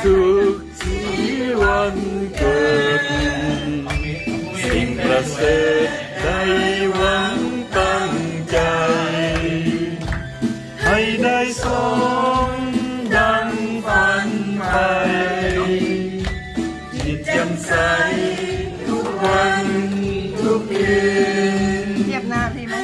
สุขสีวันเกิด สิ่งประเสริฐในวันตั้งใจ ให้ได้สมดังฝันไปจิตจำใสทุกวันทุกคืนเรียบหน้าพี่ไหม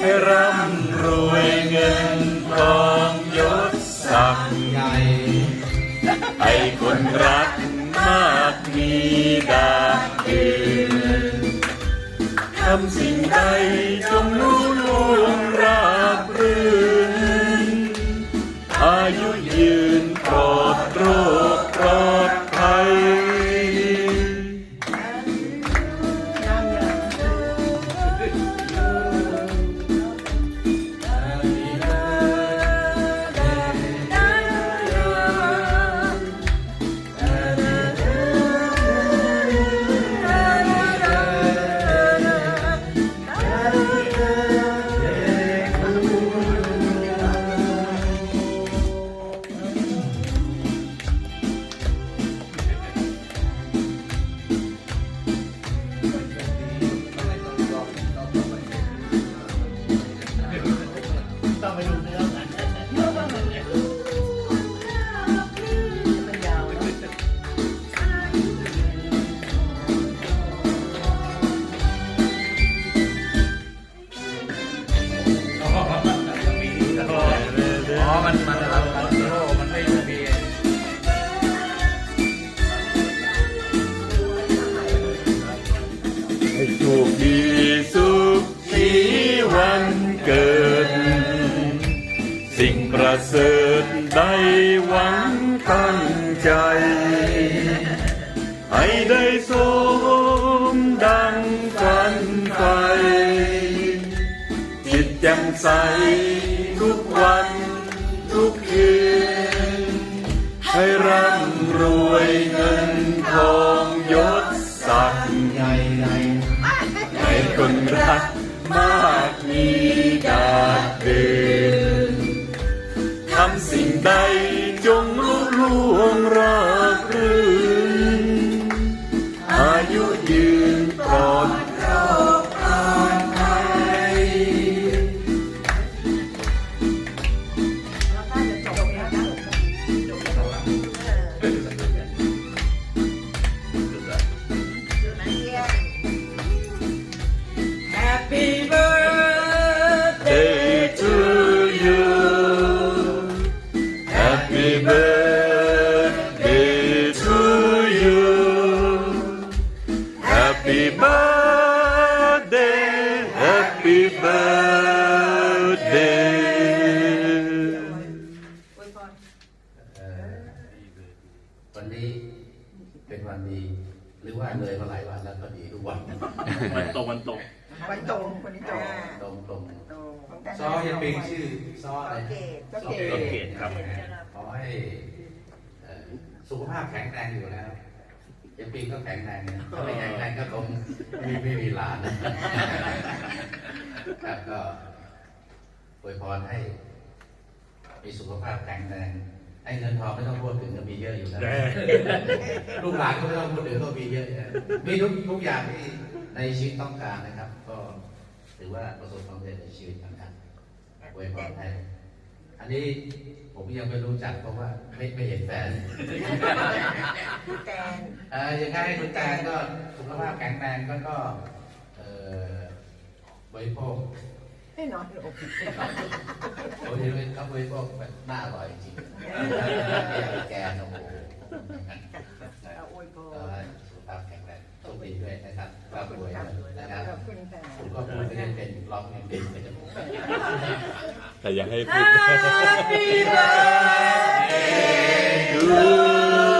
ำสิ่งใด ประเสริฐได้หวังตั้งใจ ให้ได้สมดังฝันไฟจิตแจ่มใสทุกวัน รือว่าเลยมาหลายวันแล้วก็ดีทุกวันมันตกมันตกวันตรงคนนี้ตรงตรงตรงตรงของแต่ซอยังเป็นชื่อซออะไรเกนะตก็เกก็ตเกตครับขอให้เอ่อสุขภาพแข็งแรงอยู่แล้วยังปีก็แข็งแรงนะถ้าไม่แข็งแรงก็คงไม่ไม่มีหลานนะครับก็อวยพรให้มีสุขภาพแข็งแรง ไอ้เงินทองไม่ต้องพูดถึงก็มีเยอะอยู่แล้วลูกหลานก็ไม่ต้องพูดถึงก็มีเยอะนะมีทุกทุกอย่างที่ในชีวิตต้องการนะครับ ก็ถือว่าประสบความสำเร็จในชีวิตนะครับอวยพรให้อันนี้ผมยังไม่รู้จักเพราะว่าไม่ไม่เห็นแฟนแตนเอ่อยังไงคุณแตนก็สุขภาพแข็งแรงก็ก็เอ่อบริโภค ให้นอนอกโอ้ยเขาบริโภคแบบน่าอร่อยจริงแกงโอ้โหเอาอวยพอ่รอสุขภาพแข็งแรงโชคดีด้วยนะครับร่ำรวยนะครับคุณค่ะผมก็พูดไม่ได้เป็นร้องเพลงเป็นไม่ได้แต่อยากให้พูด Happy birthday to